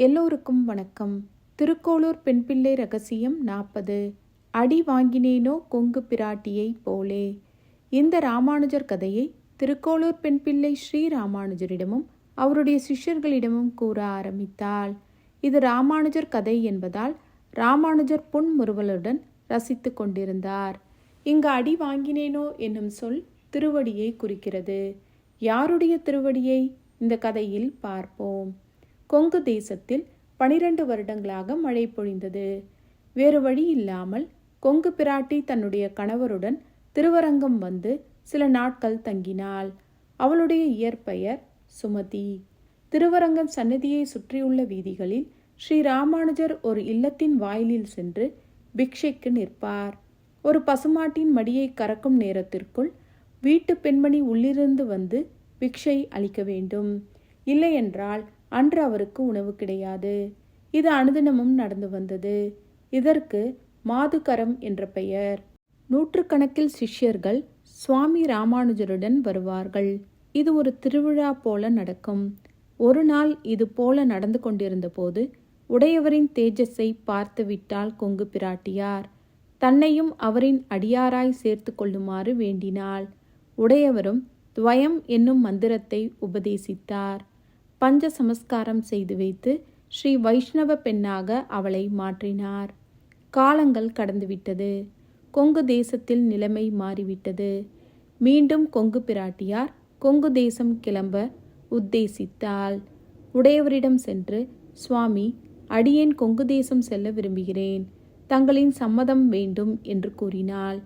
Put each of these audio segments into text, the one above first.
எல்லோருக்கும் வணக்கம். திருக்கோளூர் பெண்பிள்ளை ரகசியம் நாற்பது அடி வாங்கினேனோ கொங்கு பிராட்டியை போலே. இந்த ராமானுஜர் கதையை திருக்கோளூர் பெண்பிள்ளை ஸ்ரீ ராமானுஜரிடமும் அவருடைய சிஷ்யர்களிடமும் கூற ஆரம்பித்தாள். இது ராமானுஜர் கதை என்பதால் ராமானுஜர் புன்முறுவலுடன் ரசித்து கொண்டிருந்தார். இங்கு அடி வாங்கினேனோ என்னும் சொல் திருவடியை குறிக்கிறது. யாருடைய திருவடியை? இந்த கதையில் பார்ப்போம். கொங்கு தேசத்தில் பனிரெண்டு வருடங்களாக மழை பொழிந்தது. வேறு வழி இல்லாமல் கொங்கு பிராட்டி தன்னுடைய கணவருடன் திருவரங்கம் வந்து சில நாட்கள் தங்கினாள். அவளுடைய இயற்பெயர் சுமதி. திருவரங்கம் சன்னதியை சுற்றியுள்ள வீதிகளில் ஸ்ரீ ராமானுஜர் ஒரு இல்லத்தின் வாயிலில் சென்று பிக்ஷைக்கு நிற்பார். ஒரு பசுமாட்டின் மடியை கறக்கும் நேரத்திற்குள் வீட்டு பெண்மணி உள்ளிருந்து வந்து பிக்ஷை அளிக்க வேண்டும். இல்லையென்றால் அன்று அவருக்கு உணவு கிடையாது. இது அனுதினமும் நடந்து வந்தது. இதற்கு மாதுகரம் என்ற பெயர். நூற்றுக்கணக்கில் சிஷ்யர்கள் சுவாமி ராமானுஜருடன் வருவார்கள். இது ஒரு திருவிழா போல நடக்கும். ஒரு நாள் இது போல நடந்து கொண்டிருந்த போது உடையவரின் தேஜஸை பார்த்து விட்டால் கொங்கு பிராட்டியார். தன்னையும் அவரின் அடியாராய் சேர்த்து கொள்ளுமாறு வேண்டினாள். உடையவரும் துவயம் என்னும் மந்திரத்தை உபதேசித்தார். பஞ்ச சமஸ்காரம் செய்து வைத்து ஸ்ரீ வைஷ்ணவ பெண்ணாக அவளை மாற்றினார். காலங்கள் கடந்துவிட்டது. கொங்கு தேசத்தில் நிலைமை மாறிவிட்டது. மீண்டும் கொங்கு பிராட்டியார் கொங்கு தேசம் கிளம்ப உத்தேசித்தாள். உடையவரிடம் சென்று சுவாமி அடியேன் கொங்கு தேசம் செல்ல விரும்புகிறேன். தங்களின் சம்மதம் வேண்டும் என்று கூறினாள்.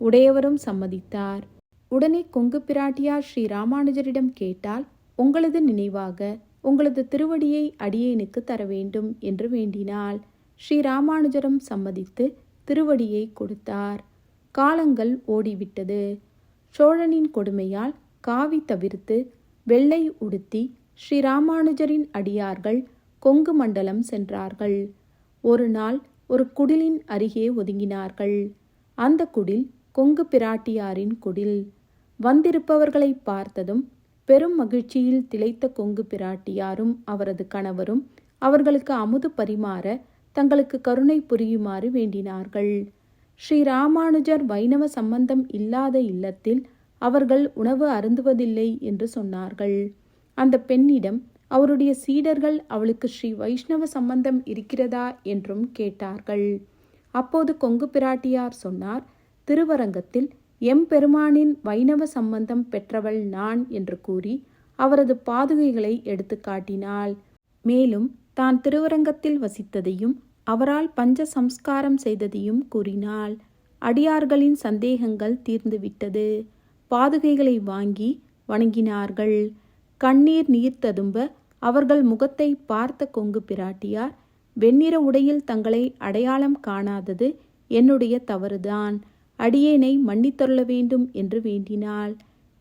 உடையவரும் சம்மதித்தார். உடனே கொங்கு பிராட்டியார் ஸ்ரீ ராமானுஜரிடம் கேட்டால் உங்களது நினைவாக உங்களது திருவடியை அடியேனுக்கு தர வேண்டும் என்று வேண்டினாள். ஸ்ரீராமானுஜரும் சம்மதித்து திருவடியை கொடுத்தார். காலங்கள் ஓடிவிட்டது. சோழனின் கொடுமையால் காவி தவிர்த்து வெள்ளை உடுத்தி ஸ்ரீ ராமானுஜரின் அடியார்கள் கொங்கு மண்டலம் சென்றார்கள். ஒரு நாள் ஒரு குடிலின் அருகே ஒதுங்கினார்கள். அந்த குடில் கொங்கு பிராட்டியாரின் குடில். வந்திருப்பவர்களை பார்த்ததும் பெரும் மகிழ்ச்சியில் திளைத்த கொங்கு பிராட்டியாரும் அவரது கணவரும் அவர்களுக்கு அமுது பரிமாற தங்களுக்கு கருணை புரியுமாறு வேண்டினார்கள். ஸ்ரீ ராமானுஜர் வைணவ சம்பந்தம் இல்லாத இல்லத்தில் அவர்கள் உணவு அருந்துவதில்லை என்று சொன்னார்கள். அந்த பெண்ணிடம் அவருடைய சீடர்கள் அவளுக்கு ஸ்ரீ வைஷ்ணவ சம்பந்தம் இருக்கிறதா? என்றும் கேட்டார்கள். அப்போது கொங்கு பிராட்டியார் சொன்னார் திருவரங்கத்தில் எம்பெருமானின் வைணவ சம்பந்தம் பெற்றவள் நான் என்று கூறி அவரது பாதுகைகளை எடுத்து காட்டினாள். மேலும் தான் திருவரங்கத்தில் வசித்ததையும் அவரால் பஞ்ச சம்ஸ்காரம் செய்ததையும் கூறினாள். அடியார்களின் சந்தேகங்கள் தீர்ந்துவிட்டது பாதுகைகளை வாங்கி வணங்கினார்கள். கண்ணீர் நீர் ததும்ப அவர்கள் முகத்தை பார்த்த கொங்கு பிராட்டியார் வெண்ணிற உடையில் தங்களை அடையாளம் காணாதது என்னுடைய தவறுதான். அடியேனை மன்னித்தருள வேண்டும் என்று வேண்டினாள்.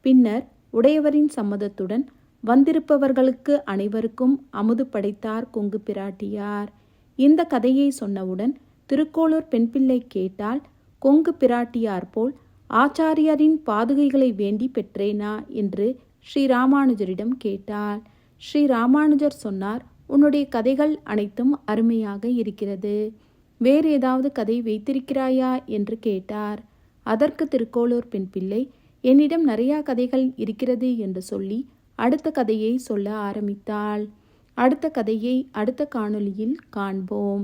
பின்னர் உடையவரின் சம்மதத்துடன் வந்திருப்பவர்களுக்கு அனைவருக்கும் அமுது படைத்தார் கொங்கு பிராட்டியார். இந்த கதையை சொன்னவுடன் திருக்கோளூர் பெண்பிள்ளை கேட்டால் கொங்கு பிராட்டியார் போல் ஆச்சாரியரின் பாதுகைகளை வேண்டி பெற்றேனா? என்று ஸ்ரீ ராமானுஜரிடம் கேட்டாள். ஸ்ரீ ராமானுஜர் சொன்னார் உன்னுடைய கதைகள் அனைத்தும் அருமையாக இருக்கிறது. வேறு ஏதாவது கதை வைத்திருக்கிறாயா? என்று கேட்டார். அதற்கு திருக்கோளூர் பெண் பிள்ளை என்னிடம் நிறையா கதைகள் இருக்கிறது என்று சொல்லி அடுத்த கதையை சொல்ல ஆரம்பித்தாள். அடுத்த கதையை அடுத்த காணொளியில் காண்போம்.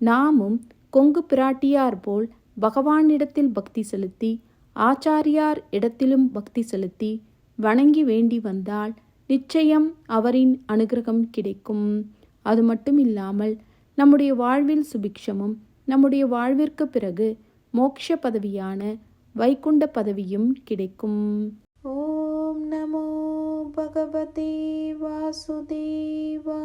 நாமும் கொங்கு பிராட்டியார் போல் பகவானிடத்தில் பக்தி செலுத்தி ஆச்சாரியார் இடத்திலும் பக்தி செலுத்தி வணங்கி வேண்டி வந்தால் நிச்சயம் அவரின் அனுகிரகம் கிடைக்கும். அது மட்டும் இல்லாமல் நம்முடைய வாழ்வில் சுபிக்ஷமும் நம்முடைய வாழ்விற்கு பிறகு மோக்ஷ பதவியான வைகுண்ட பதவியும் கிடைக்கும். ஓம் நமோ பகவதே வாசுதேவா.